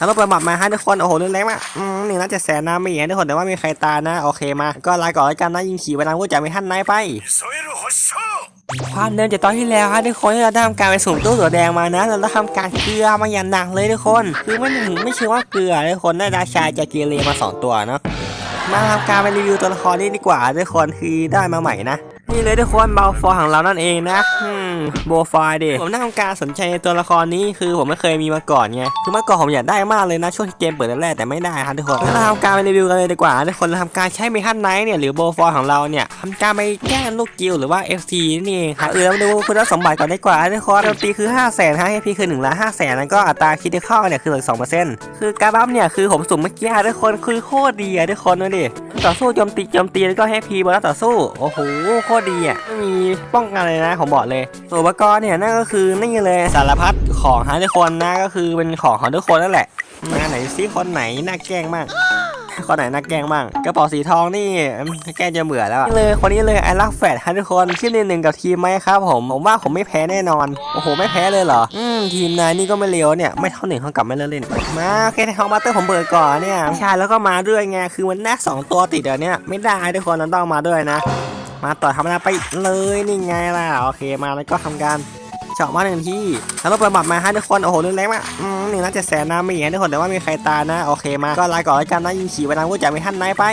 แล้วเราเปิดหมับมาให้ทุกคนโอ้โหรุนแรงมากหนึ่งน่าจะแสนนะไม่เห็นทุกคนแต่ว่ามีใครตานะโอเคมา ก็ลาก่อนแล้วกันนะยิงขี่ไปทางผู้จ่ายไม่ท่นนายไปความเดิมจากตอนที่แล้วครับทุกคนที่เราทำการไปสุ่มตู้ตัวแดงมานะเราได้ทำการเกลือมาอย่างหนักเลยทุกคนคือไม่ถึงไม่เชื่อว่าเกลือทุกคนได้ดาชายจากเกเรมา 2 ตัวเนาะมาทำการไปรีวิวตัวละครนี้ดีกว่าทุกคนคือได้มาใหม่นะ นี่เลยทุกคนเบลฟอร์ของเรานั่นเองนะอืมโบฟายดิผมได้ทำการสนใจในตัวละครนี้คือผมไม่เคยมีมาก่อนไงคือเมื่อก่อนผมอยากได้มากเลยนะช่วงที่เกมเปิดแรกๆแต่ไม่ได้ครับทุกคนงั้นเราทำการไปรีวิวกันเลยดีกว่าทุกคนเราทำการใช้เมทันไนท์เนี่ยหรือโบฟอร์ของเราเนี่ยทำการไปแกล้งลูกกิลหรือว่า FC นี่เองครับเออเรามาดูคุณสมบัติก่อนดีกว่าทุกคนโจมตีคือ 5 0 0 0 0 0ฮะ HP คือ1ล้าน5แสนแล้วก็อัตราคิดเข้าเนี่ยคือ2เปอร์เซ็นต์คือการบัฟเนี่ยคือผมสุ่มเมื่อกี้ทุกคนคือโคตรดีอะทุกคนดูดิต่อสู้โจมตีโจมตีแล้วก็ HP บนแล้วต่อสู้โอ้โหโคตรดีอะไม่มีป้องกันเลยนะผมบอกเลยส่วนอุปกรณ์เนี่ยนั่นก็คือนี่เลยสารพัดของฮะทุกคนนะก็คือเป็นของของทุกคนนั่นแหละมาไหนซิคนไหนน่าแกล้งมากคนไหนน่าแกล้งบ้างกระเป๋าสีทองนี่แกล้งจะเบื่อแล้วอะนี่เลยคนนี้เลยไอรักแฟดฮะทุกคนชื่อหนึ่งหนึ่งกับทีมไหมครับผมผมว่าผมไม่แพ้แน่นอนโอ้โหไม่แพ้เลยเหรออืมทีมนายนี่ก็ไม่เลวเนี่ยไม่เท่าหนึ่งเท่ากับไม่เลิกเล่นมาโอเคในทองมาเตอร์ผมเปิดก่อนเนี่ยใช่แล้วก็มาด้วยไงคือมันแน่สองตัวติดเดี๋ยวนี้ไม่ได้ทุกคนเราต้องมาด้วยนะ มาต่อทำนาไปเลยนี่ไงล่ะโอเคมาแล้วก็ทำการเฉาะมาหนึ่งที่แล้วเปิดบัตมาให้ทุกคนโอ้โหรุนแรงมากหนึ่งนัดเจ็ดแสนนะไม่เห็นทุกคนแต่ว่ามีใครตานะโอเคมาก็ลาก่อนแล้วกันนะยิงขี่ไปทางผู้จ่าไม่ท่านนายไป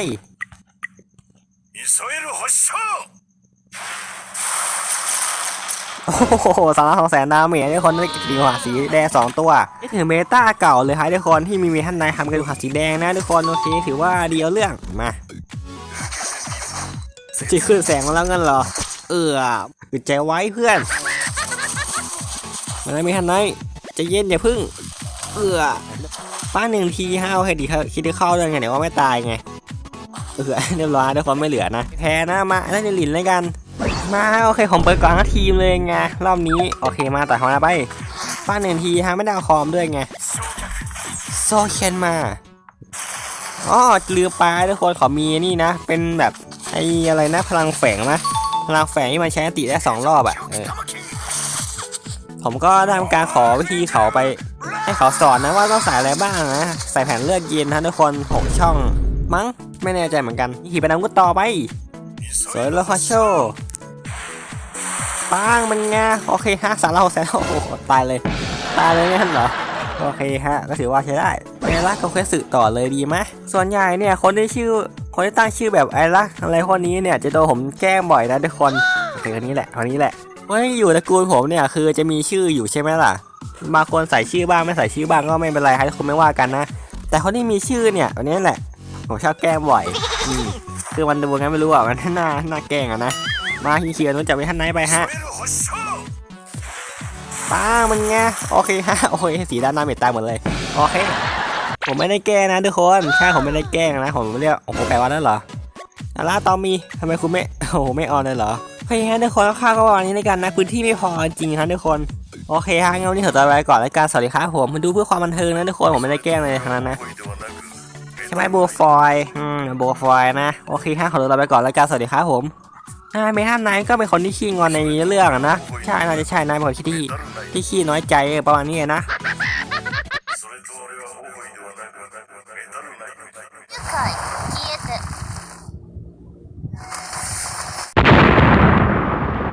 โอ้โหสารล้สองแสนนาวเมียทุกคนได้กีนหัวสีแดงสองตัวนี่ถือเมตาเก่าเลยฮะทุกคนที่มีเมทันไนทำกันหัวสีแดงนะทุกคนโอเคถือว่าเดียวเรื่องมา สกิลขึ้นแสงมาแล้วเงินเหรอ เอออึดใจไว้เพื่อนมาแล้วเมทันนายใจะเย็นอย่าพึ่ง เออป้าหนึ่งทีห้าโอเคดีคิดได้เข้าด้วยไงเดี๋ยวว่าไม่ตายไง เออเรียบร้อยทุกคนไม่เหลือนะ แพ้นะมาแล้วจะหลินเลยกัน มาโอเคผมเปิดก่องทีมเลยไงรอบนี้โอเคมาแต่ทำมาไปป้าหนึ่งทีฮะไม่ได้เอาคอมด้วยไงโซเชนมาอ๋อลืมปลาทุกคนขอมีนี่นะ เป็นแบบ อ้อะไรนะพลังแฝงนะพลังแฝงที่มันใช้ติได้สองรอบอะ่ะผมก็ทำการขอวิธีเขาไป ให้เขาสอนนะว่าต้องใส่อะไรบ้างนะ ใส่แผ่นเลือดเย็นนะทุกคนหกช่อง มั้งไม่แน่ใจเหมือนกันขี่ไปนำก็ต่อไปสวยแล้วคอโชปังมันไงโอเคฮะสารเราแสนโอ้โหตายเลยตายเลยงั้นเหรอโอเคฮะก็ถือว่าใช้ได้ไอรักก็เควสสึต่อเลยดีไหมส่วนใหญ่เนี่ยคนที่ชื่อ คนที่ตั้งชื่อแบบไอรักอะไรพวกนี้เนี่ยจะโดนผมแกล้งบ่อยนะทุกคนคือคนนี้แหละคนนี้แหละเฮ้ยอยู่ตระกูลผมเนี่ยคือจะมีชื่ออยู่ใช่ไหมล่ะบางคนใส่ชื่อบ้างไม่ใส่ชื่อบ้างก็ไม่เป็นไรให้ทุกคนไม่ว่ากันนะ แต่คนที่มีชื่อเนี่ยอันนี้แหละผมชอบแกล้งบ่อยอืมคือมันดูงั้นไม่รู้อะมันน่าน่าแกล้งอะนะมาเขียนนู้นจับไปท่านไหนไปฮะป้ามันไงโอเคฮะโอเคสีด้านหน้าเม็ดตายหมดเลยโอเค ผมไม่ได้แกล้งนะทุกคนแค่ผมไม่ได้แกล้งนะผมเรียกโอ้โหแปลว่านั่นเหรออาลาตอมีทำไมคุณไม่โอ้โหไม่ออนเลยเหรอโอเคฮทุกคนข้าก็วันนี้ในกันนะพื้นที่ไม่พอจริงครับทุกคนโอเคฮะงั้นวันนี้ขอตัวไปก่อนแล้วกันสวัสดีครับผมมาดูเพื่อความบันเทิงนะทุกคนผมไม่ได้แกล้งเลยทั้งนั้นนะใช่ไหมโบฟอยอืมโบฟอยนะโอเคฮะขอตัวไปก่อนแล้วกันสวัสดีครับผมนายไม่ทันไนก็เป็นคนที่ขี้งอนในเรื่องนะใช่น่าจะใช่นายเป็นคนที่ที่ขี้น้อยใจประมาณนี้นะ